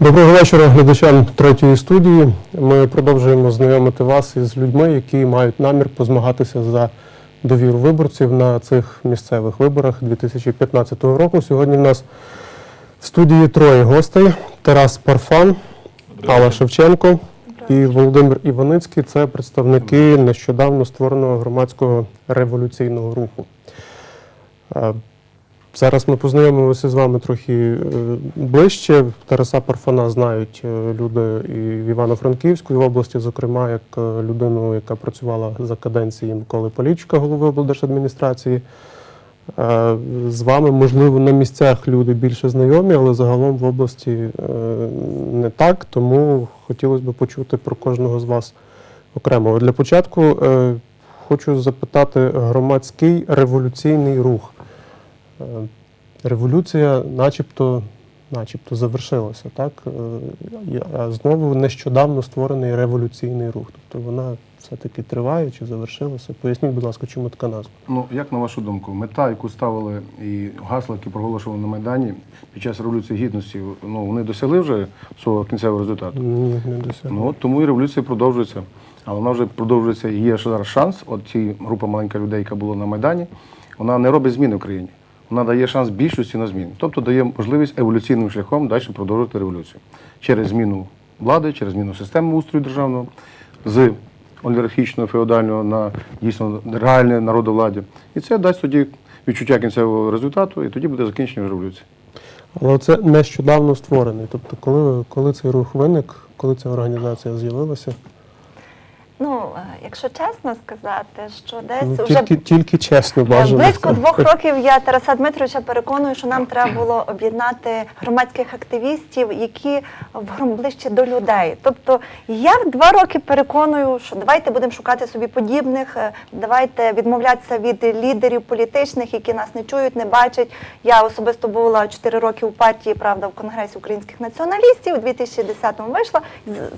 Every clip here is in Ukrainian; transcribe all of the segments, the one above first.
Доброго вечора глядачам третьої студії. Ми продовжуємо знайомити вас із людьми, які мають намір позмагатися за довіру виборців на цих місцевих виборах 2015 року. Сьогодні в нас в студії троє гостей: Тарас Парфан, Алла Шевченко і Володимир Іваницький. Це представники нещодавно створеного громадського революційного руху. Зараз ми познайомимося з вами трохи е, ближче. Тараса Парфана знають е, люди і в Івано-Франківську, і в області, зокрема, як е, людину, яка працювала за каденції Миколи Полічка, голови облдержадміністрації. З вами, можливо, на місцях люди більше знайомі, але загалом в області не так. Тому хотілося б почути про кожного з вас окремо. Для початку хочу запитати громадський революційний рух. Е, Революція, начебто, начебто завершилася, так? Е, А знову нещодавно створений революційний рух. Тобто вона все-таки триває чи завершилася? Поясніть, будь ласка, чому така назва? Ну, як на вашу думку, мета, яку ставили і гасла, які проголошували на Майдані під час Революції Гідності, ну вони досягли вже свого кінцевого результату. Ні, не досягли. Ну от тому і революція продовжується. Але вона вже продовжується і є ще зараз шанс. От ці група маленька людей, яка була на Майдані, вона не робить зміни в країні. Вона дає шанс більшості на зміни. Тобто дає можливість еволюційним шляхом далі продовжувати революцію. Через зміну влади, через зміну системи устрою державного, з олігархічного, феодального на дійсно реальне народовладдя. І це дасть тоді відчуття кінцевого результату, і тоді буде закінчення революції. Але це нещодавно створений. Тобто, коли, коли цей рух виник, коли ця організація з'явилася? Ну, е, якщо чесно сказати, що десь Ну, вже тільки, тільки чесно е, бажано. близько двох років я Тараса Дмитровича переконую, що нам треба було об'єднати громадських активістів, які в ближче до людей. Тобто я в два роки переконую, що давайте будемо шукати собі подібних, е, давайте відмовлятися від лідерів політичних, які нас не чують, не бачать. Я особисто була 4 роки у партії Правда в Конгресі українських націоналістів. У 2010-му вийшла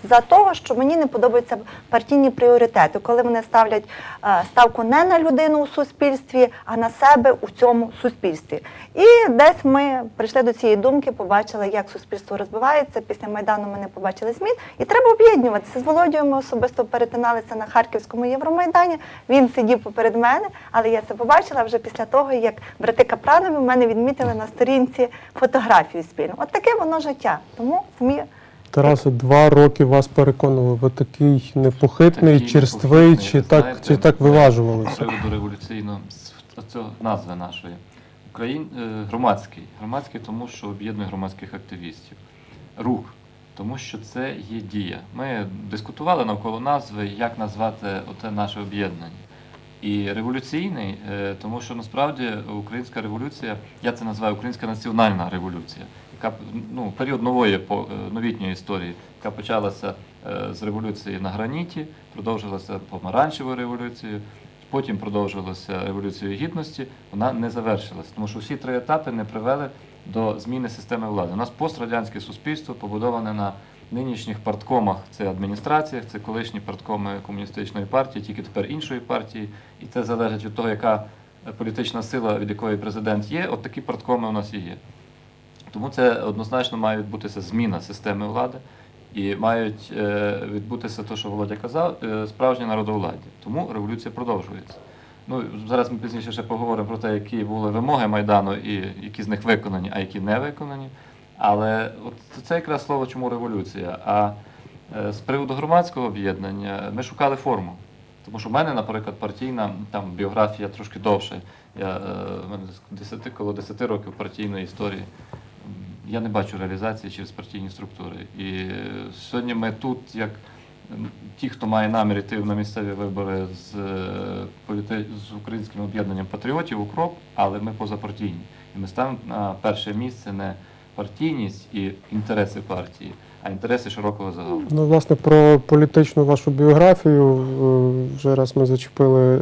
за того, що мені не подобаються партійні пріоритети, коли вони ставлять е, ставку не на людину у суспільстві, а на себе у цьому суспільстві. І десь ми прийшли до цієї думки, побачили, як суспільство розбивається. Після майдану ми не побачили змін, і треба об'єднуватися. З Володією ми особисто перетиналися на Харківському Євромайдані. Він сидів поперед мене, але я це побачила вже після того, як брати Капранові мене відмітили на сторінці фотографію спільно. От таке воно життя. Тому вмію. Тарасе, два роки вас переконували, ви такий непохитний, Такий черствий, непохитний, чи ви так, знаєте, чи так З виважувалися? приводу революційного з цього назви нашої. Україн е, громадський. Громадський, тому що об'єднує громадських активістів. Рух, тому що це є дія. Ми дискутували навколо назви, як назвати оте наше об'єднання. І революційний, е, тому що насправді українська революція, я це називаю українська національна революція, яка ну, період нової е, новітньої історії, яка почалася е, з революції на граніті, продовжилася помаранчевою революцією, потім продовжилася революцією гідності. Вона не завершилася, тому що всі три етапи не привели до зміни системи влади. У нас пострадянське суспільство побудоване на нинішніх парткомах, це адміністраціях, це колишні парткоми комуністичної партії, тільки тепер іншої партії, і це залежить від того, яка е, політична сила, від якої президент є. От такі парткоми у нас і є. Тому це однозначно має відбутися зміна системи влади і мають е, відбутися те, що Володя казав, е, справжнє народовладдя. Тому революція продовжується. Ну зараз ми пізніше ще поговоримо про те, які були вимоги майдану і які з них виконані, а які не виконані. Але от це якраз слово, чому революція. А е, з приводу громадського об'єднання ми шукали форму. Тому що в мене, наприклад, партійна там біографія трошки довша. Я мене 10, коло 10 років партійної історії. Я не бачу реалізації через партійні структури. І е, сьогодні ми тут, як ті, хто має намір йти на місцеві вибори з, е, з українським об'єднанням патріотів, укроп, але ми позапартійні. І ми ставимо на перше місце не партійність і інтереси партії, а інтереси широкого загалу. Ну, власне, про політичну вашу біографію. е, Вже раз ми зачепили е,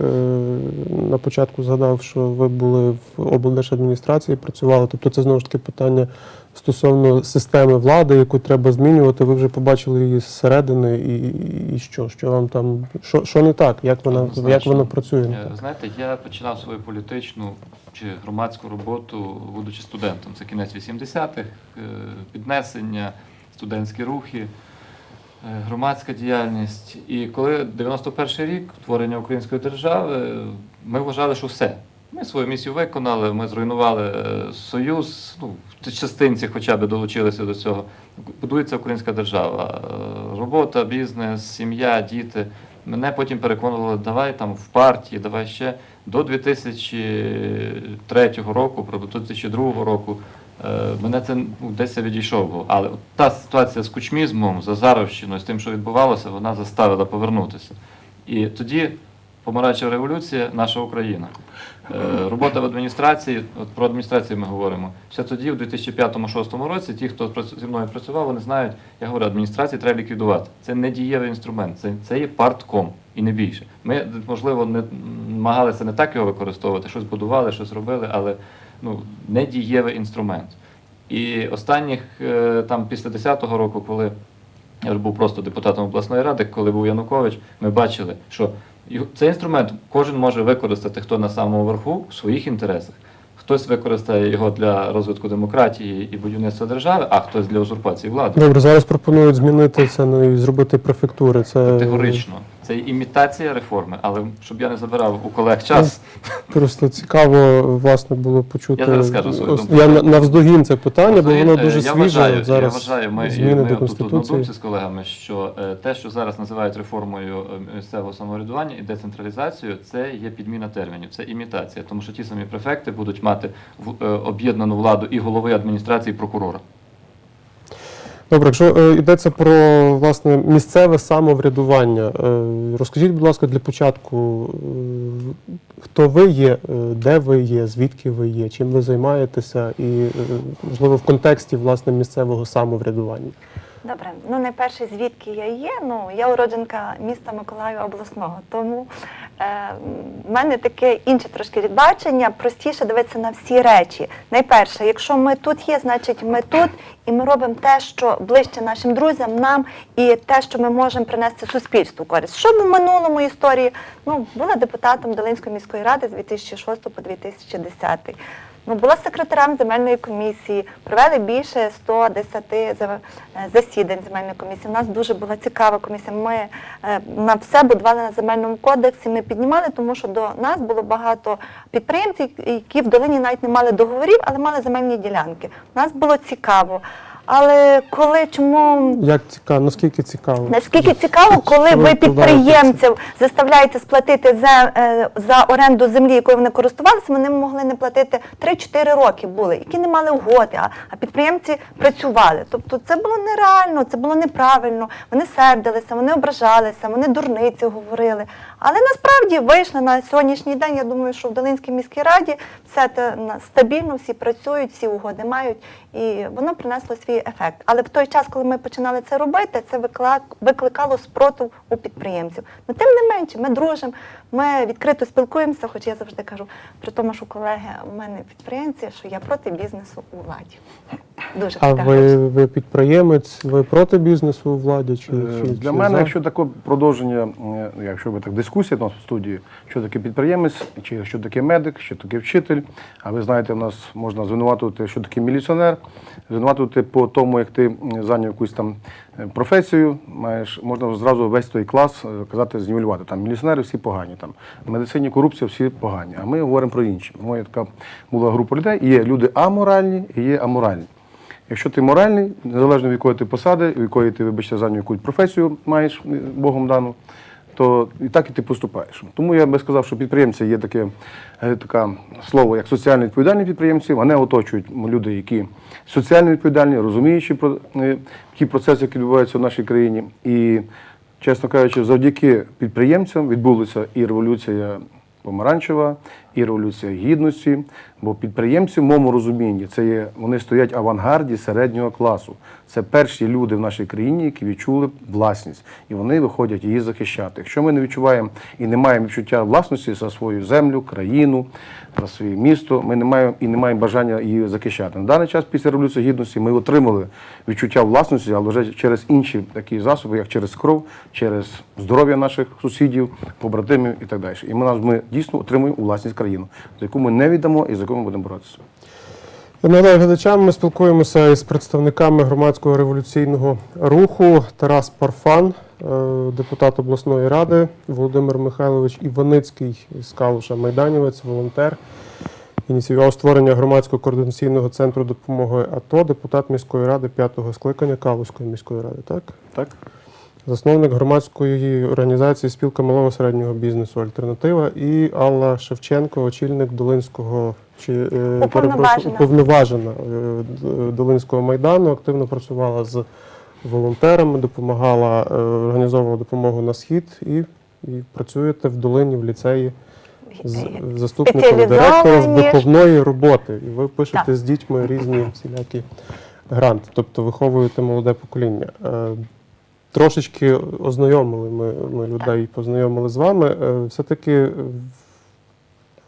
на початку, згадав, що ви були в облдержадміністрації, працювали. Тобто це знову ж таки питання стосовно системи влади, яку треба змінювати. Ви вже побачили її зсередини, і, і що? Що вам там, що, що не так? Як вона, як вона працює? Не Е? Знаєте, я починав свою політичну чи громадську роботу, будучи студентом. Це кінець 80-х, е, піднесення, студентські рухи, е, громадська діяльність. І коли 91 рік творення української держави, ми вважали, що все. Ми свою місію виконали, ми зруйнували е, союз, ну, частинці хоча б долучилися до цього. Будується українська держава. Е, Робота, бізнес, сім'я, діти. Мене потім переконували, давай там в партії, давай ще до 2003 року, про 2002 року. Е, Мене це ну, десь відійшов був. Але та ситуація з кучмізмом, з Азаровщиною, з тим, що відбувалося, вона заставила повернутися. І тоді помаранчева революція, наша Україна. Е, Робота в адміністрації, от про адміністрацію ми говоримо. Ще тоді, в 2005-2006 році, ті, хто зі мною працював, вони знають, я говорю, адміністрації треба ліквідувати. Це не дієвий інструмент, це, це є партком і не більше. Ми, можливо, не намагалися не так його використовувати, щось будували, щось робили, але ну, не дієвий інструмент. І останніх е, там після 10-го року, коли я вже був просто депутатом обласної ради, коли був Янукович, ми бачили, що цей інструмент кожен може використати, хто на самому верху в своїх інтересах. Хтось використає його для розвитку демократії і будівництва держави, а хтось для узурпації влади. Добре, зараз пропонують змінити це ну, і зробити префектури. Це Категорично. Це імітація реформи, але щоб я не забирав у колег час, Просто цікаво, власне, було почути. Я зараз скажу свою думку. Я навздогін це питання, бо воно Е, дуже я свіже. вважаю, зараз я вважаю, ми, зміни ми до тут конституції. однодумці з колегами, що е, те, що зараз називають реформою е, місцевого самоврядування і децентралізацією, це є підміна термінів, це імітація, тому що ті самі префекти будуть мати в- е, об'єднану владу і голови адміністрації, і прокурора. Добре, якщо е, йдеться про власне місцеве самоврядування, е, розкажіть, будь ласка, для початку, е, хто ви є, де ви є, звідки ви є, чим ви займаєтеся, і можливо в контексті власне місцевого самоврядування. Добре, ну найперше, звідки я є. Ну я уродженка міста Миколаєва обласного, тому в мене таке інше трошки відбачення, простіше дивитися на всі речі. Найперше, якщо ми тут є, значить ми тут, і ми робимо те, що ближче нашим друзям, нам, і те, що ми можемо принести суспільству користь. Що в минулому історії? Ну була депутатом Долинської міської ради з 2006 по 2010. Ну, була секретарем земельної комісії, провели більше 110 за- е, засідань земельної комісії. У нас дуже була цікава комісія. Ми е, на все будували на земельному кодексі. Ми піднімали, тому що до нас було багато підприємців, які в долині навіть не мали договорів, але мали земельні ділянки. У нас було цікаво. Але коли чому Як цікаво, наскільки цікаво? Наскільки цікаво, коли Що ви підприємців заставляєте сплатити за, е, за оренду землі, якою вони користувалися, вони могли не платити 3-4 роки були, які не мали угоди, а, а підприємці працювали. Тобто це було нереально, це було неправильно. Вони сердилися, вони ображалися, вони дурниці говорили. Але насправді вийшли на сьогоднішній день. Я думаю, що в Долинській міській раді все це стабільно, всі працюють, всі угоди мають, і воно принесло свій ефект. Але в той час, коли ми починали це робити, це викликало спротив у підприємців. Ну тим не менше, ми дружимо, ми відкрито спілкуємося, хоч я завжди кажу, при тому, що колеги у мене підприємці, що я проти бізнесу у владі. Дуже А ви, ви підприємець, ви проти бізнесу у владі? Чи, Е, чи Для чи мене, за? якщо таке продовження, якщо би так дискусія у нас в студії, що таке підприємець, чи що таке медик, що таке вчитель. А ви знаєте, в нас можна звинуватувати, що таке міліціонер, звинуватувати по тому, як ти зайняв якусь там е, професію, маєш, можна зразу весь той клас е, казати, знівелювати. Там міліціонери всі погані, там в медицині корупція всі погані. А ми говоримо про інші. Моя така була група людей. Є люди аморальні і є аморальні. Якщо ти моральний, незалежно від якої ти посади, від якої ти, вибачте, зайняв якусь професію маєш е, Богом дану, то і так і ти поступаєш. Тому я би сказав, що підприємці є таке, е, таке слово, як соціально відповідальні підприємці. Вони оточують люди, які соціально відповідальні, розуміючи про е, ті процеси, які відбуваються в нашій країні. І, чесно кажучи, завдяки підприємцям відбулася і революція помаранчева, і революція гідності. Бо підприємці, в моєму розумінні, це є вони стоять в авангарді середнього класу. Це перші люди в нашій країні, які відчули власність, і вони виходять її захищати. Якщо ми не відчуваємо і не маємо відчуття власності за свою землю, країну, за своє місто, ми не маємо і не маємо бажання її захищати. На даний час після революції гідності ми отримали відчуття власності, але вже через інші такі засоби, як через кров, через здоров'я наших сусідів, побратимів і так далі. І ми нас ми дійсно отримуємо власність країну, за яку ми не віддамо і за яку ми будемо боротися. Нагадаю глядачам, ми спілкуємося із представниками громадського революційного руху Тарас Парфан, е, депутат обласної ради, Володимир Михайлович Іваницький з Калуша, майданівець, волонтер. Ініціював створення громадського координаційного центру допомоги АТО, депутат міської ради п'ятого скликання Калуської міської ради. Так? Так? Засновник громадської організації Спілка малого середнього бізнесу Альтернатива і Алла Шевченко, очільник Долинського чи е, Уповноважена. уповноважена е, Долинського майдану. Активно працювала з волонтерами, допомагала е, організовувала допомогу на схід і, і працюєте в Долині в ліцеї з заступником директора з виховної роботи. І ви пишете Так. з дітьми різні всілякі гранти, тобто виховуєте молоде покоління. Трошечки ознайомили ми, ми людей, познайомили з вами. Е, Все-таки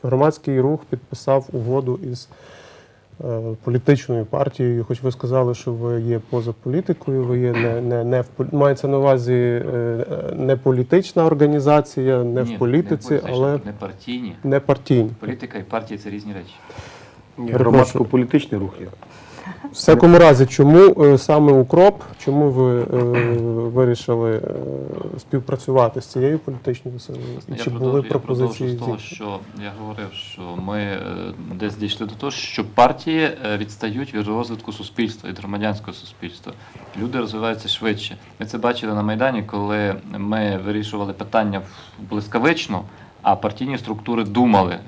громадський рух підписав угоду із е, політичною партією, хоч ви сказали, що ви є поза політикою, ви є не, не, не в мається на увазі е, не політична організація, не Ні, в політиці, не але не партійні. не партійні. Політика і партії це різні речі. Громадсько-політичний рух є. В всякому разі, чому е, саме укроп? Чому ви е, вирішили е, співпрацювати з цією політичною силою? І Я чи були я пропозиції з того, що я говорив, що ми десь дійшли до того, що партії відстають від розвитку суспільства, від громадянського суспільства. Люди розвиваються швидше. Ми це бачили на Майдані, коли ми вирішували питання блискавично, а партійні структури думали.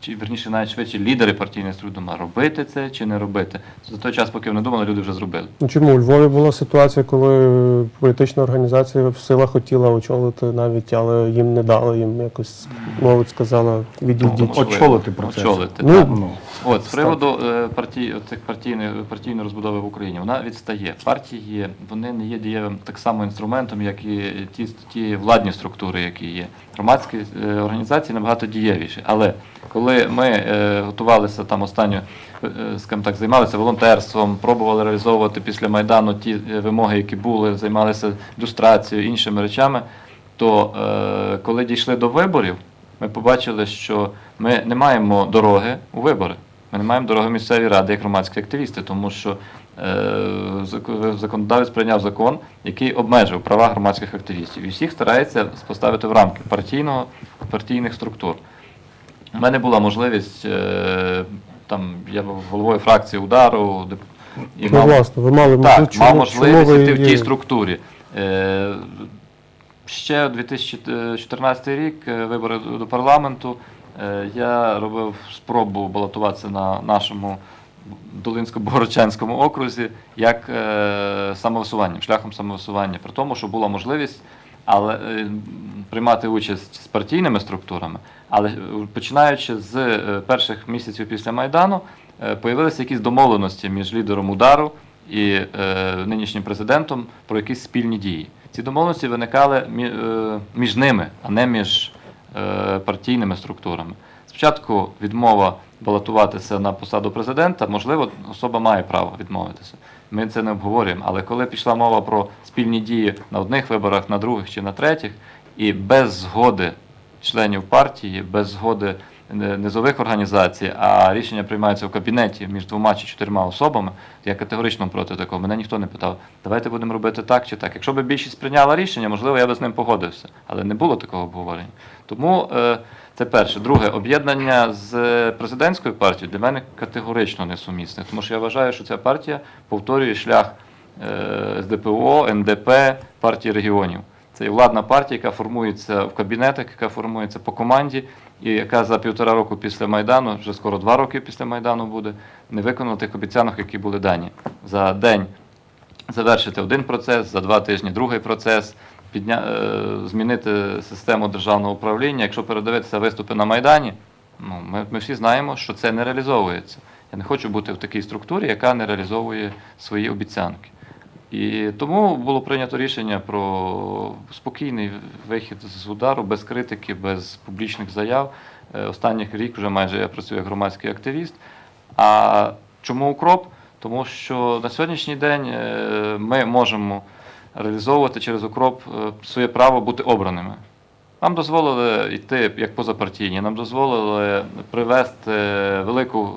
Чи верніше навіть швидше лідери партійних думали, робити це чи не робити. За той час, поки вони думали, люди вже зробили. Ну, чому у Львові була ситуація, коли політична організація в сила хотіла очолити навіть, але їм не дали, їм якось молодь сказала відійдіть. Можливо, Очолити процес. Очолити, Ну, так. Ну, От з приводу е, партій, цих партійної партійної розбудови в Україні, вона відстає. Партії вони не є дієвим так само інструментом, як і ті, ті владні структури, які є. Громадські е, організації набагато дієвіші. Але коли ми е, готувалися там останню, е, скажімо так, займалися волонтерством, пробували реалізовувати після майдану ті е, вимоги, які були, займалися ілюстрацією, іншими речами, то е, коли дійшли до виборів, ми побачили, що ми не маємо дороги у вибори. Ми не маємо дороги в місцеві ради як громадські активісти, тому що е, законодавець прийняв закон, який обмежив права громадських активістів. І всіх старається поставити в рамки партійного, партійних структур. У мене була можливість, е, там, я був головою фракції удару, і Ну, власне, ви мали так, можливість- мав можливість йти в є- тій структурі. Е, Ще 2014 рік, е, вибори до парламенту, е, я робив спробу балотуватися на нашому Долинсько-Богородчанському окрузі як е, самовисуванням, шляхом самовисування. При тому, що була можливість але, е, приймати участь з партійними структурами, але е, починаючи з е, перших місяців після Майдану, е, появилися якісь домовленості між лідером удару і нинішнім президентом про якісь спільні дії. Ці домовленості виникали між ними, а не між партійними структурами. Спочатку відмова балотуватися на посаду президента, можливо, особа має право відмовитися. Ми це не обговорюємо. Але коли пішла мова про спільні дії на одних виборах, на других чи на третіх, і без згоди членів партії, без згоди низових організацій, а рішення приймаються в кабінеті між двома чи чотирма особами, я категорично проти такого. Мене ніхто не питав, давайте будемо робити так чи так. Якщо б більшість прийняла рішення, можливо, я би з ним погодився. Але не було такого обговорення. Тому е, це перше. Друге, об'єднання з президентською партією для мене категорично несумісне, тому що я вважаю, що ця партія повторює шлях е, СДПО, НДП, партії регіонів. Це є владна партія, яка формується в кабінетах, яка формується по команді, і яка за півтора року після Майдану, вже скоро два роки після Майдану буде, не виконала тих обіцянок, які були дані. За день завершити один процес, за два тижні другий процес, підня... е, змінити систему державного управління. Якщо передивитися виступи на Майдані, Ну, ми, ми всі знаємо, що це не реалізовується. Я не хочу бути в такій структурі, яка не реалізовує свої обіцянки. І тому було прийнято рішення про спокійний вихід з удару, без критики, без публічних заяв. Е, Останніх рік вже майже я працюю як громадський активіст. А чому укроп? Тому що на сьогоднішній день е, ми можемо реалізовувати через укроп е, своє право бути обраними. Нам дозволили йти як позапартійні, нам дозволили привести велику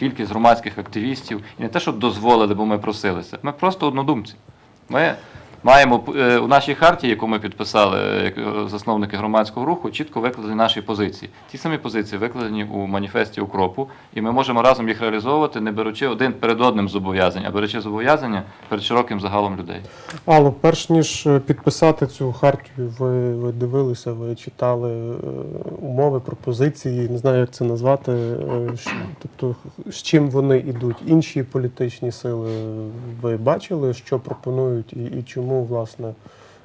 кількість громадських активістів. І не те, що дозволили, бо ми просилися. Ми просто однодумці. Ми маємо е, у нашій харті, яку ми підписали як е, засновники громадського руху, чітко викладені наші позиції. Ті самі позиції викладені у маніфесті укропу, і ми можемо разом їх реалізовувати, не беручи один перед одним зобов'язань, а беручи зобов'язання перед широким загалом людей. Алло, перш ніж е, підписати цю хартію, ви, ви дивилися, ви читали е, умови, пропозиції, не знаю, як це назвати. е, тобто, з чим вони йдуть? Інші політичні сили ви бачили, що пропонують, і, і чому, власне,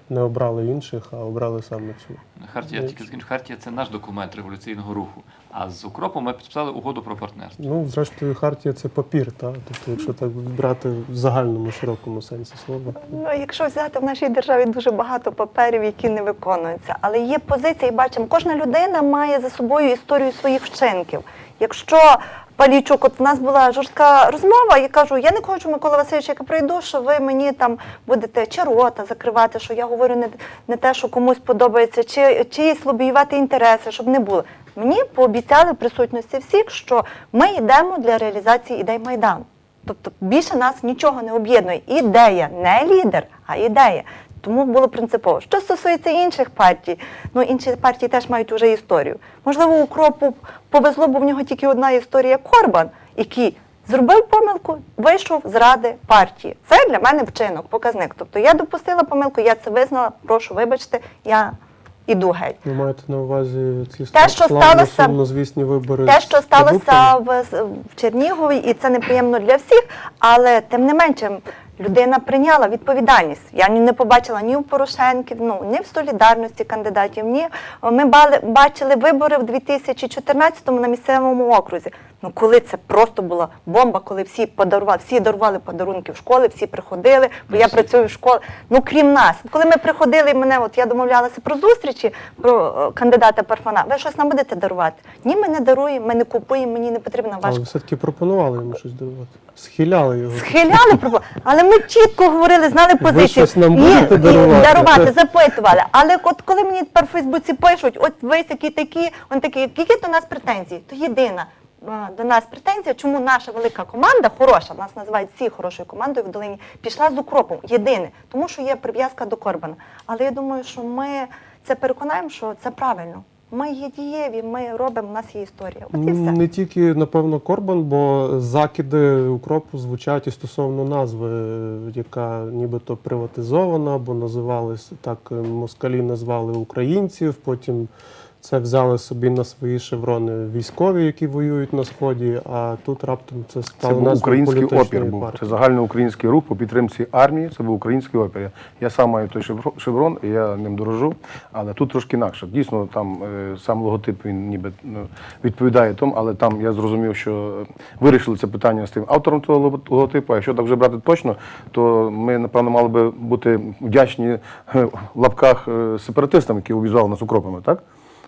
не обрали інших, а обрали саме цю? Хартія, тільки закінчу, хартія це наш документ революційного руху. А з укропом ми підписали угоду про партнерство. Ну, зрештою, хартія це папір, та? тобто, якщо так брати в загальному широкому сенсі слова. Ну, якщо взяти в нашій державі дуже багато паперів, які не виконуються, але є позиція, і бачимо, кожна людина має за собою історію своїх вчинків. Якщо Палійчук, от в нас була жорстка розмова, я кажу, я не хочу, Микола Васильович, як я прийду, що ви мені там будете чи рота закривати, що я говорю не, не те, що комусь подобається, чи чиїсь лобіювати інтереси, щоб не було. Мені пообіцяли в присутності всіх, що ми йдемо для реалізації ідей Майдану. Тобто більше нас нічого не об'єднує. Ідея, не лідер, а ідея. Тому було принципово. Що стосується інших партій, ну інші партії теж мають уже історію. Можливо, укропу повезло, бо в нього тільки одна історія Корбан, який зробив помилку, вийшов з ради партії. Це для мене вчинок, показник. Тобто я допустила помилку, я це визнала. Прошу, вибачте, я іду геть. Ви маєте на увазі ці Те, що сталося- звісні вибори? Те, що сталося в, в Чернігові, і це неприємно для всіх, але тим не менше. Людина прийняла відповідальність. Я не побачила ні у Порошенків, ну ні в солідарності кандидатів, ні ми бали, бачили вибори в 2014-му на місцевому окрузі. Ну коли це просто була бомба, коли всі подарували, всі дарували подарунки в школи, всі приходили, бо я працюю в школі. Ну крім нас, коли ми приходили, мене от я домовлялася про зустрічі про е, кандидата Парфана. Ви щось нам будете дарувати? Ні, ми не даруємо, ми не купуємо, мені не потрібна Але ваша ви все-таки пропонували йому щось дарувати. Схиляли його. Схиляли про але ми чітко говорили, знали позицію. щось нам І- будете і дарувати? дарувати, запитували. Але от коли мені тепер в Фейсбуці пишуть, от ви такі такі, он такі, які до нас претензії? То єдина до нас претензія, чому наша велика команда, хороша, нас називають всі хорошою командою в долині, пішла з укропом. Єдине, тому що є прив'язка до Корбана. Але я думаю, що ми це переконаємо, що це правильно. Ми є дієві, ми робимо, у нас є історія. От і все. Не тільки, напевно, Корбан, бо закиди укропу звучать і стосовно назви, яка нібито приватизована, бо називались так, е, москалі назвали українців, потім це взяли собі на свої шеврони військові, які воюють на сході, а тут раптом це Це стало був український опір. Був. партії. Це загальноукраїнський рух по підтримці армії. Це був український опір. Я- Я сам маю той шевро- шеврон, і я ним дорожу. Але тут трошки інакше. Дійсно, там е, сам логотип він ніби ну, відповідає тому, але там я зрозумів, що вирішили це питання з тим автором того лого- логотипу. А якщо так вже брати точно, то ми напевно мали би бути вдячні е, в лапках е, сепаратистам, які обізвали нас укропами, так?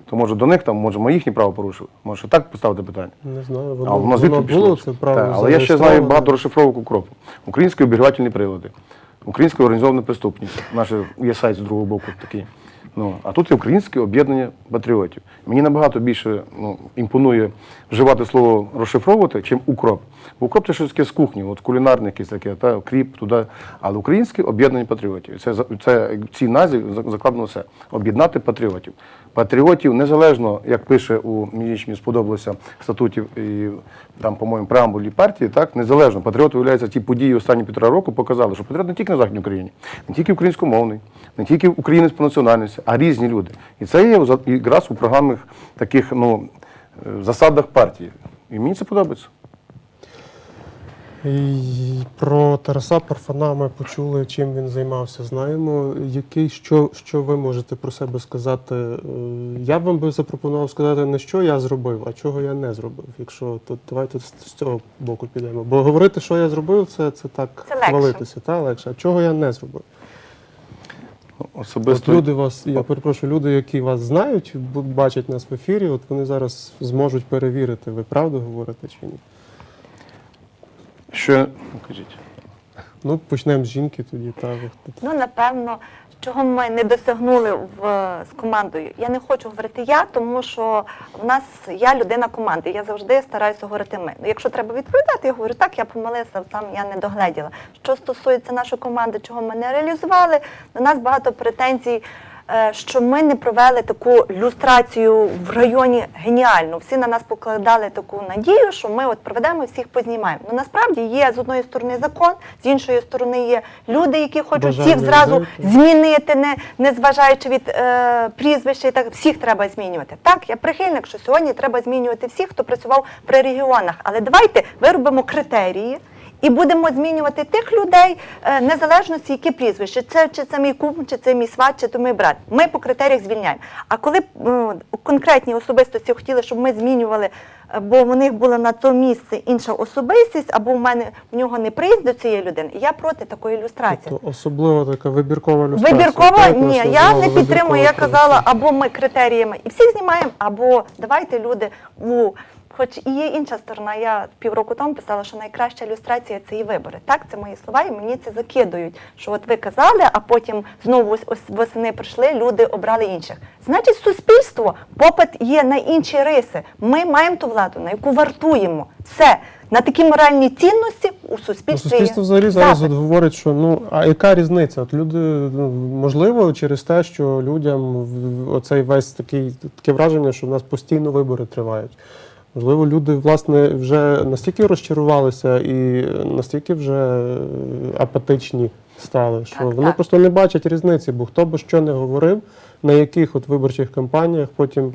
То може до них там, може, ми їхні право порушили. Може, так поставити питання. Не знаю, А воно, воно воно звідки було це право. Так, але я ще знаю багато розшифровок укропу. Українські обігрівательні прилади, українська організована преступність. Наш є сайт з другого боку такий. Ну, а тут є українське об'єднання патріотів. Мені набагато більше ну, імпонує вживати слово розшифровувати, чим укроп. Бо укроп це щось таке з кухні, от кулінарне якесь таке, та кріп туди. Але українське об'єднання патріотів. Це, це в цій назві закладено все. Об'єднати патріотів. Патріотів незалежно, як пише у мені сподобалося статутів і там, по-моєму, преамбулі партії, так незалежно. Патріоти виявляється, ті події останні півтора року показали, що патріот не тільки на Західній Україні, не тільки українськомовний, не тільки українець по національності, а різні люди. І це є якраз у програмних таких ну, е, засадах партії. І мені це подобається. І про Тараса Парфана ми почули, чим він займався. Знаємо, який що, що ви можете про себе сказати. Е, Я б вам би запропонував сказати не що я зробив, а чого я не зробив. Якщо то давайте з з цього боку підемо. Бо говорити, що я зробив, це, це так Це хвалитися, та легше. А чого я не зробив? От Особисто люди вас, я перепрошую, люди, які вас знають, бачать нас в ефірі, от вони зараз зможуть перевірити, ви правду говорите чи ні. Що ну, кажіть. Ну, почнемо з жінки тоді. Та, Ну, напевно, чого ми не досягнули в, з командою. Я не хочу говорити я, тому що в нас я людина команди. Я завжди стараюся говорити ми. Ну, Якщо треба відповідати, я говорю, так, я помилився, там я не догледіла. Що стосується нашої команди, чого ми не реалізували, до нас багато претензій. Е, Що ми не провели таку люстрацію в районі геніально. Всі на нас покладали таку надію, що ми от проведемо і всіх познімаємо. Ну насправді є з одної сторони закон, з іншої сторони є люди, які хочуть Бажання всіх зразу змінити, не, не зважаючи від е, прізвища, і так всіх треба змінювати. Так, я прихильник, що сьогодні треба змінювати всіх, хто працював при регіонах. Але давайте виробимо критерії. І будемо змінювати тих людей е, незалежності, які прізвища. Це чи це мій кум, чи це мій сват, чи то мій брат. Ми по критеріях звільняємо. А коли е, конкретні особистості хотіли, щоб ми змінювали, е, бо в них була на то місце інша особистість, або в мене в нього не приїзд до цієї людини, я проти такої ілюстрації. Тобто особливо така вибіркова люстрація. Вибіркова ні, я не підтримую. Я казала, або ми критеріями і всіх знімаємо, або давайте люди у. Хоч і є інша сторона, я півроку тому писала, що найкраща ілюстрація це і вибори. Так, це мої слова, і мені це закидують. Що от ви казали, а потім знову ось- ось восени прийшли, люди обрали інших. Значить, суспільство, попит є на інші риси. Ми маємо ту владу, на яку вартуємо. Все на такі моральні цінності у Ну, суспільстві. суспільство є взагалі зараз от говорить, що ну а яка різниця? От люди ну, можливо через те, що людям оцей весь такий таке враження, що в нас постійно вибори тривають. Можливо, люди власне вже настільки розчарувалися і настільки вже апатичні стали, що Так, вони так. просто не бачать різниці, бо хто би що не говорив, на яких от виборчих кампаніях потім.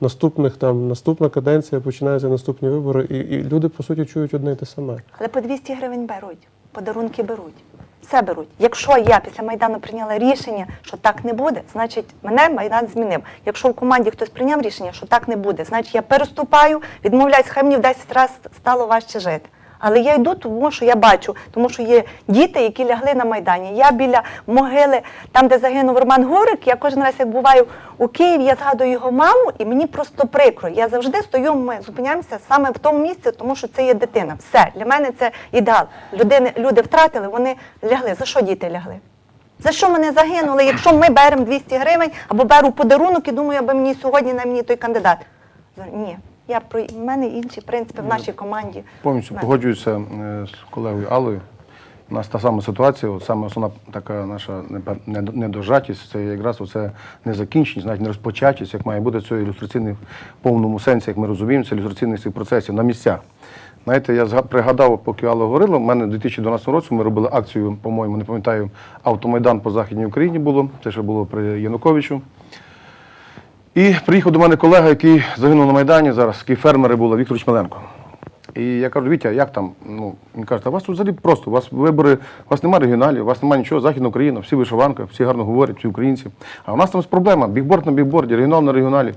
Наступних там наступна каденція починаються наступні вибори, і, і люди по суті чують одне і те саме. Але по 200 гривень беруть, подарунки беруть. Все беруть. Якщо я після Майдану прийняла рішення, що так не буде, значить мене Майдан змінив. Якщо в команді хтось прийняв рішення, що так не буде, значить я переступаю, відмовляюсь, хай мені в 10 разів стало важче жити. Але я йду, тому що я бачу, тому що є діти, які лягли на Майдані. Я біля могили, там, де загинув Роман Гурик, я кожен раз, як буваю у Києві, я згадую його маму, і мені просто прикро. Я завжди стою, ми зупиняємося саме в тому місці, тому що це є дитина. Все, для мене це ідеал. Людини, люди втратили, вони лягли. За що діти лягли? За що вони загинули, якщо ми беремо 200 гривень або беру подарунок і думаю, аби мені сьогодні на мені той кандидат. Ні, я про в мене інші принципи в нашій команді. Повністю мене. погоджуюся е, з колегою Аллою. У нас та сама ситуація, от саме основна така наша непе- недо- недожатість, це якраз оце незакінченість, навіть не розпочатість, як має бути цього ілюстраційний в повному сенсі, як ми розуміємо, це ілюстраційних цих процесів на місцях. Знаєте, я зга- пригадав, поки Алла говорила, у мене в 2012 році ми робили акцію, по-моєму, не пам'ятаю, автомайдан по Західній Україні було, це ще було при Януковичу. І приїхав до мене колега, який загинув на Майдані зараз, такий фермери була, Віктор Чмеленко. І я кажу, Вітя, як там? Ну, він каже, та у вас тут взагалі просто, у вас вибори, у вас немає регіоналів, у вас немає нічого, Західна Україна, всі вишиванка, всі гарно говорять, всі українці. А у нас там проблема, бігборд на бігборді, регіонал на регіоналі.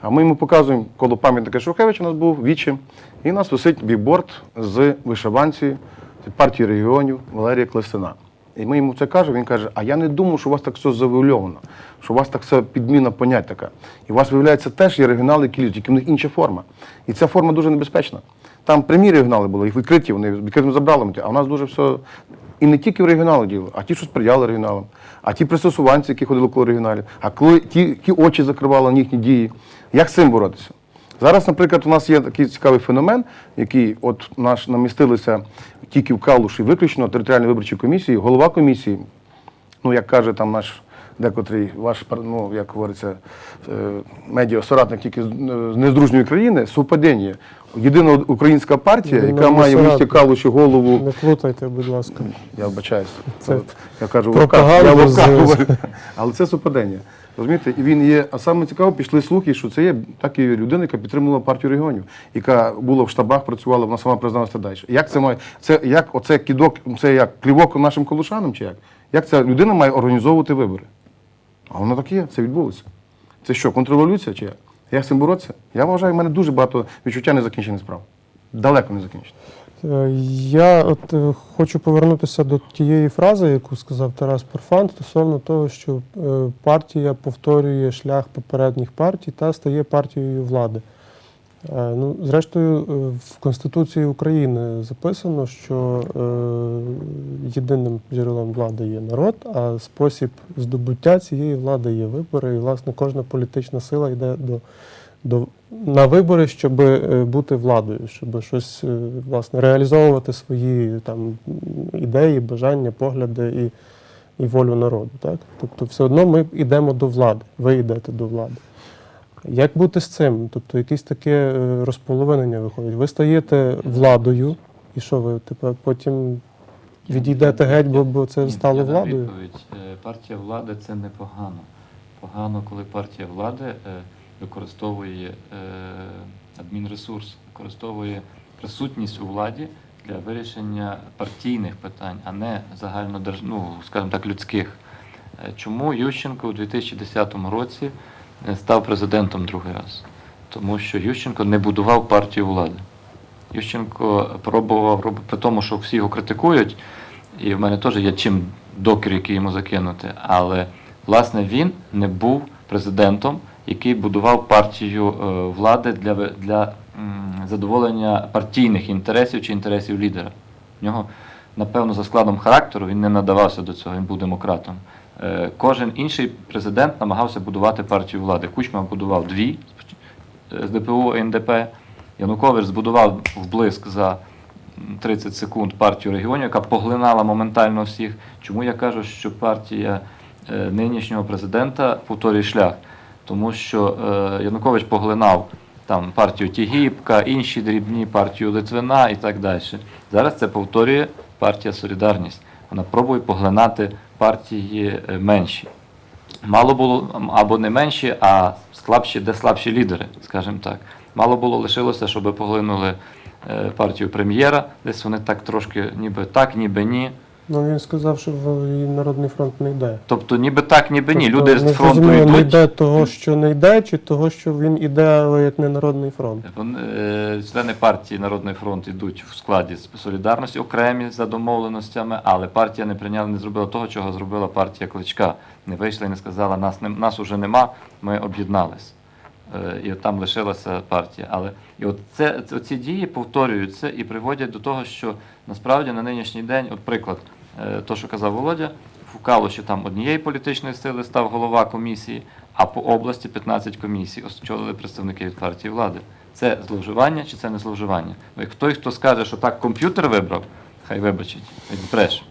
А ми йому показуємо, коло пам'ятника Шухевича у нас був вічі, і у нас висить бігборд з вишиванці партії регіонів Валерія Клесина. І ми йому це кажемо, він каже, а я не думав, що у вас так все завуальовано, що у вас так все підміна понять така. І у вас, виявляється, теж є регіонали, які тільки в них інша форма. І ця форма дуже небезпечна. Там прямі регіонали були, їх відкриті, вони відкритим забрали, а у нас дуже все. І не тільки в регіонали діло, а ті, що сприяли регіоналам, а ті пристосуванці, які ходили коло регіоналів, а коли ті, ті очі закривали на їхні дії. Як з цим боротися? Зараз, наприклад, у нас є такий цікавий феномен, який от наш намістилися тільки в Калуші, виключно територіальної виборчої комісії, голова комісії, ну як каже там наш декотрий ваш ну, як говориться, е, медіасоратник тільки з з недружньої країни, совпадіння. Єдина українська партія, Єдина яка має в місті. Калуші голову. Не плутайте, будь ласка. Я вбачаюсь. Це я кажу, в я в з- говорю. Але це совпадіння. Розумієте, і він є. А саме цікаво, пішли слухи, що це є так і людина, яка підтримувала партію регіонів, яка була в штабах, працювала, вона сама призналася далі. Як це має це як оце кідок, це як клівок нашим колушанам, чи як? Як ця людина має організовувати вибори? А воно так є, це відбулося. Це що, контрреволюція чи як? Як з цим боротися? Я вважаю, в мене дуже багато відчуття незакінчених справ. Далеко не закінчено. Е, Я от е, хочу повернутися до тієї фрази, яку сказав Тарас Парфан, стосовно того, що е, партія повторює шлях попередніх партій та стає партією влади. Ну, зрештою, в Конституції України записано, що єдиним джерелом влади є народ, а спосіб здобуття цієї влади є вибори. І, власне, кожна політична сила йде до, до, на вибори, щоб е, бути владою, щоб щось е, власне реалізовувати свої там ідеї, бажання, погляди і, і волю народу. Так? Тобто, все одно ми йдемо до влади, ви йдете до влади. Як бути з цим? Тобто якесь таке розполовинення виходить. Ви стаєте владою, і що ви тепер потім відійдете геть, бо, бо це стало владою? Відповідь. Е, Партія влади це непогано. Погано, коли партія влади використовує е, адмінресурс, використовує присутність у владі для вирішення партійних питань, а не загальнодерж... ну, скажімо так, людських. Е, Чому Ющенко у 2010 році е, став президентом другий раз? Тому що Ющенко не будував партію влади. Ющенко пробував при тому, що всі його критикують, і в мене теж є чим докір, який йому закинути. Але власне він не був президентом, який будував партію е, влади для, для задоволення партійних інтересів чи інтересів лідера. В нього, напевно, за складом характеру він не надавався до цього, він був демократом. Е, Кожен інший президент намагався будувати партію влади. Кучма будував дві з ДПУ і НДП. Янукович збудував вблиск за 30 секунд партію регіонів, яка поглинала моментально всіх. Чому я кажу, що партія е, нинішнього президента повторює шлях? Тому що е, Янукович поглинав там партію Тігіпка, інші дрібні, партію Литвина і так далі. Зараз це повторює партія Солідарність. Вона пробує поглинати партії е, менші. Мало було або не менші, а слабші, де слабші лідери, скажімо так. Мало було лишилося, щоб поглинули е, партію прем'єра. Десь вони так трошки ніби так, ніби ні. Ну він сказав, що в- Народний фронт не йде. Тобто ніби так, ніби ні. Тобто, Люди з фронту зрозуміло, не йде того, що не йде, чи того, що він іде, але як не Народний фронт. Вони, е, члени партії Народний фронт йдуть в складі солідарності, окремі за домовленостями, але партія не прийняла, не зробила того, чого зробила партія Кличка. Не вийшла і не сказала, нас, не, нас уже нема, ми об'єднались. Е, І там лишилася партія. Але і от це, ці дії повторюються і приводять до того, що насправді на нинішній день, от приклад, е, то, що казав Володя, в Калуші там однієї політичної сили став голова комісії, а по області 15 комісій очолили представники від партії влади. Це зловживання чи це не зловживання? Як той, хто скаже, що так комп'ютер вибрав, хай вибачить, він бреше.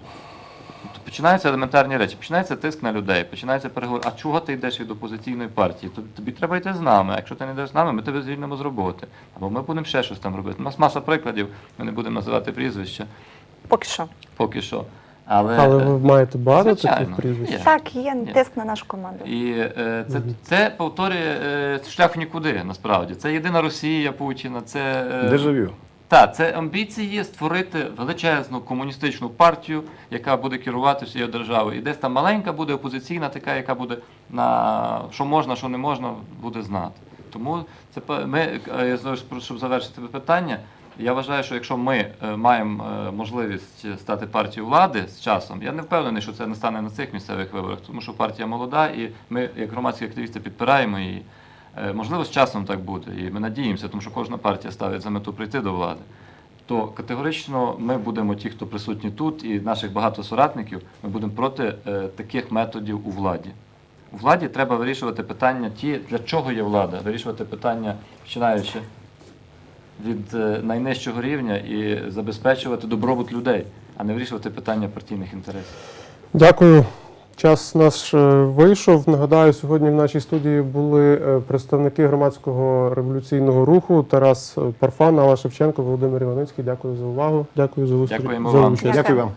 Починаються елементарні речі, починається тиск на людей, починається переговор. А чого ти йдеш від опозиційної партії? Тобі, тобі треба йти з нами. А якщо ти не йдеш з нами, ми тебе звільнимо з роботи. Або ми будемо ще щось там робити. У нас маса прикладів, ми не будемо називати прізвища Поки що. поки що. Але, Але е, ви маєте багато звичайно, таких прізвищ. є. Так, є тиск на нашу команду. І е, це, це повторює е, шлях в нікуди, насправді. Це єдина Росія Путіна, це. е, Дежавю. Так, це амбіції створити величезну комуністичну партію, яка буде керувати всією державою. І десь там маленька буде опозиційна, така, яка буде на що можна, що не можна, буде знати. Тому це ми, е, щоб завершити питання. Я вважаю, що якщо ми е, маємо е, можливість стати партією влади з часом, я не впевнений, що це не стане на цих місцевих виборах, тому що партія молода, і ми, як громадські активісти, підпираємо її. Е, Можливо, з часом так буде, і ми надіємося, тому що кожна партія ставить за мету прийти до влади. То категорично ми будемо ті, хто присутні тут, і наших багато соратників, ми будемо проти е, таких методів у владі. У владі треба вирішувати питання ті, для чого є влада, вирішувати питання, починаючи від е, найнижчого рівня і забезпечувати добробут людей, а не вирішувати питання партійних інтересів. Дякую. Час наш е, вийшов. Нагадаю, сьогодні в нашій студії були е, представники громадського революційного руху Тарас Парфан, Алла Шевченко, Володимир Іваницький. Дякую за увагу. Дякую за, устрій... Дякуємо за вам. участь. Дякую вам.